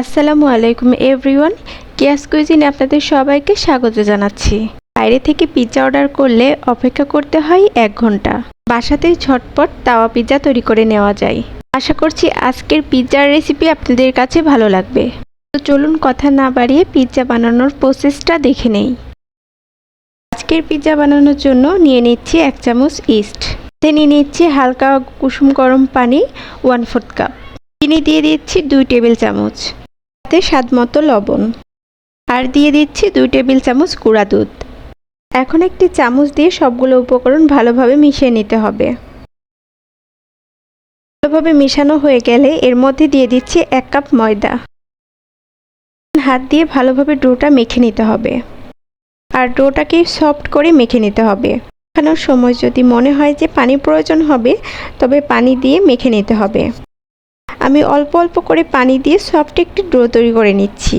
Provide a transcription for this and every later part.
আসসালামু আলাইকুম এভরিওয়ান, কিয়াস কুইজিনে আপনাদের সবাইকে স্বাগত জানাচ্ছি। বাইরে থেকে পিৎজা অর্ডার করলে অপেক্ষা করতে হয় এক ঘণ্টা। বাসাতেই ঝটপট তাওয়া পিৎজা তৈরি করে নেওয়া যায়। আশা করছি আজকের পিৎজার রেসিপি আপনাদের কাছে ভালো লাগবে। তো চলুন কথা না বাড়িয়ে পিৎজা বানানোর প্রসেসটা দেখে নেই। আজকের পিৎজা বানানোর জন্য নিয়ে নিচ্ছি এক চামচ ইস্ট। নিয়ে নিচ্ছি হালকা কুসুম গরম পানি, ওয়ান ফোর্থ কাপ। চিনি দিয়ে দিচ্ছি দুই টেবিল চামচ। তাতে স্বাদ মতো লবণ। আর দিয়ে দিচ্ছি দুই টেবিল চামচ গুঁড়া দুধ। এখন একটি চামচ দিয়ে সবগুলো উপকরণ ভালোভাবে মিশিয়ে নিতে হবে। ভালোভাবে মেশানো হয়ে গেলে এর মধ্যে দিয়ে দিচ্ছি এক কাপ ময়দা। হাত দিয়ে ভালোভাবে ডোটা মেখে নিতে হবে। আর ডোটাকে সফট করে মেখে নিতে হবে। মেখানোর সময় যদি মনে হয় যে পানি প্রয়োজন হবে, তবে পানি দিয়ে মেখে নিতে হবে। আমি অল্প অল্প করে পানি দিয়ে সফট একটি ডো তৈরি করে নিচ্ছি।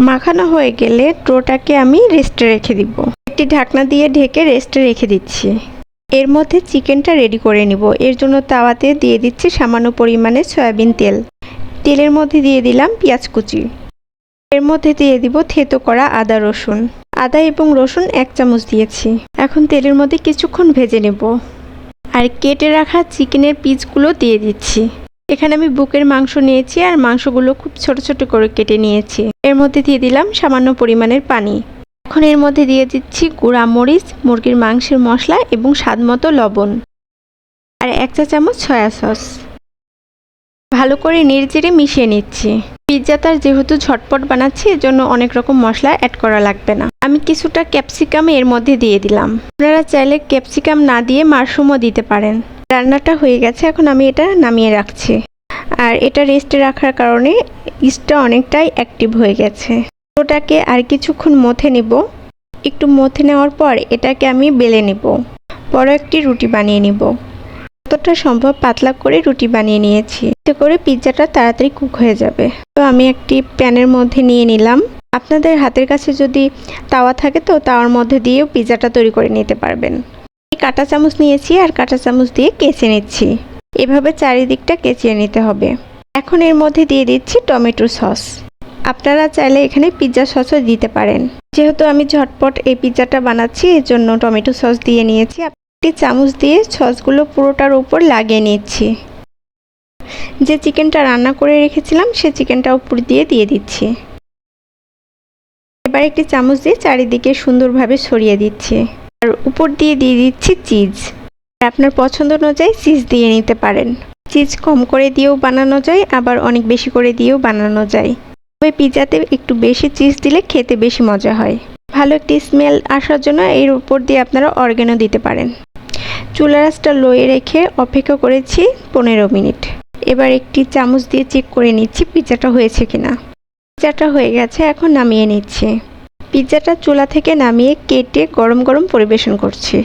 মাখানো হয়ে গেলে ডোটাকে আমি রেস্টে রেখে দিব। একটি ঢাকনা দিয়ে ঢেকে রেস্টে রেখে দিচ্ছি। এর মধ্যে চিকেনটা রেডি করে নিব। এর জন্য তাওয়াতে দিয়ে দিচ্ছি সামান্য পরিমাণে সয়াবিন তেল। তেলের মধ্যে দিয়ে দিলাম পেঁয়াজ কুচি। এর মধ্যে দিয়ে দিব থেতো করা আদা রসুন। আদা এবং রসুন এক চামচ দিয়েছি। এখন তেলের মধ্যে কিছুক্ষণ ভেজে নেব। আর কেটে রাখা চিকেনের পিসগুলো দিয়ে দিচ্ছি। এখানে আমি বুকের মাংস নিয়েছি আর মাংসগুলো খুব ছোট ছোট করে কেটে নিয়েছি। এর মধ্যে দিয়ে দিলাম সামান্য পরিমাণের পানি। এখন এর মধ্যে দিয়ে দিচ্ছি গুঁড়া মরিচ, মুরগির মাংসের মশলা এবং স্বাদ মতো লবণ। আর এক চা চামচ সয়া সস। ভালো করে নেড়েচেড়ে মিশিয়ে নিচ্ছি। পিৎজাটার যেহেতু ঝটপট বানাচ্ছি, এজন্য অনেক রকম মশলা অ্যাড করা লাগবে না। আমি কিছুটা ক্যাপসিকাম এর মধ্যে দিয়ে দিলাম। আপনারা চাইলে ক্যাপসিকাম না দিয়ে মাশরুমও দিতে পারেন। রান্নাটা হয়ে গেছে, এখন আমি এটা নামিয়ে রাখছি। আর এটা রেস্টে রাখার কারণে ইস্টটা অনেকটাই অ্যাক্টিভ হয়ে গেছে। ওটাকে আর কিছুক্ষণ মথে নিব। একটু মথে নেওয়ার পর এটাকে আমি বেলে নিব। বড় একটি রুটি বানিয়ে নিব। যতটা সম্ভব পাতলা করে রুটি বানিয়ে নিয়েছি। এতে করে পিৎজাটা তাড়াতাড়ি কুক হয়ে যাবে। তো আমি একটি প্যানের মধ্যে নিয়ে নিলাম। আপনাদের হাতের কাছে যদি তাওয়া থাকে তো তাওয়ার মধ্যে দিয়েও পিৎজাটা তৈরি করে নিতে পারবেন। কাঁটা চামচ নিয়েছি আর কাঁটা চামচ দিয়ে কেচে নিচ্ছি। এভাবে চারিদিকটা কেচিয়ে নিতে হবে। এখন এর মধ্যে দিয়ে দিচ্ছি টমেটো সস। আপনারা চাইলে এখানে পিৎজা সসও দিতে পারেন। যেহেতু আমি ঝটপট এই পিৎজাটা বানাচ্ছি এর জন্য টমেটো সস দিয়ে নিয়েছি। একটি চামচ দিয়ে সসগুলো পুরোটার উপর লাগিয়ে নিচ্ছি। যে চিকেনটা রান্না করে রেখেছিলাম, সে চিকেনটা উপর দিয়ে দিয়ে দিচ্ছি। এবার একটি চামচ দিয়ে চারিদিকে সুন্দরভাবে ছড়িয়ে দিচ্ছি। আর উপর দিয়ে দিয়ে দিচ্ছি চিজ। আপনার পছন্দ অনুযায়ী চিজ দিয়ে নিতে পারেন। চিজ কম করে দিয়েও বানানো যায়, আবার অনেক বেশি করে দিয়েও বানানো যায়। তবে পিৎজাতে একটু বেশি চিজ দিলে খেতে বেশি মজা হয়। ভালো একটি স্মেল আসার জন্য এর উপর দিয়ে আপনারা অর্গ্যানো দিতে পারেন। চুলা রাসটা লোয়ে রেখে অপেক্ষা করেছি পনেরো মিনিট। এবার একটি চামচ দিয়ে চেক করে নিচ্ছি পিৎজাটা হয়েছে কিনা। পিৎজাটা হয়ে গেছে, এখন নামিয়ে নিচ্ছি। পিৎজাটা চুলা থেকে নামিয়ে কেটে গরম গরম পরিবেশন করছি।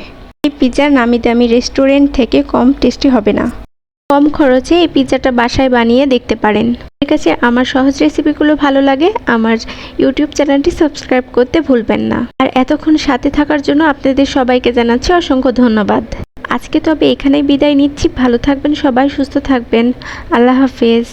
এই পিৎজা নামি দামি রেস্টুরেন্ট থেকে কম টেস্টি হবে না। কম খরচে এই পিৎজাটা বাসায় বানিয়ে দেখতে পারেন। আমার কাছে আমার সহজ রেসিপিগুলো ভালো লাগে, আমার ইউটিউব চ্যানেলটি সাবস্ক্রাইব করতে ভুলবেন না। আর এতক্ষণ সাথে থাকার জন্য আপনাদের সবাইকে জানাচ্ছি অসংখ্য ধন্যবাদ। আজকে তবে এখানেই বিদায় নিচ্ছি। ভালো থাকবেন সবাই সুস্থ থাকবেন। আল্লাহ হাফেজ।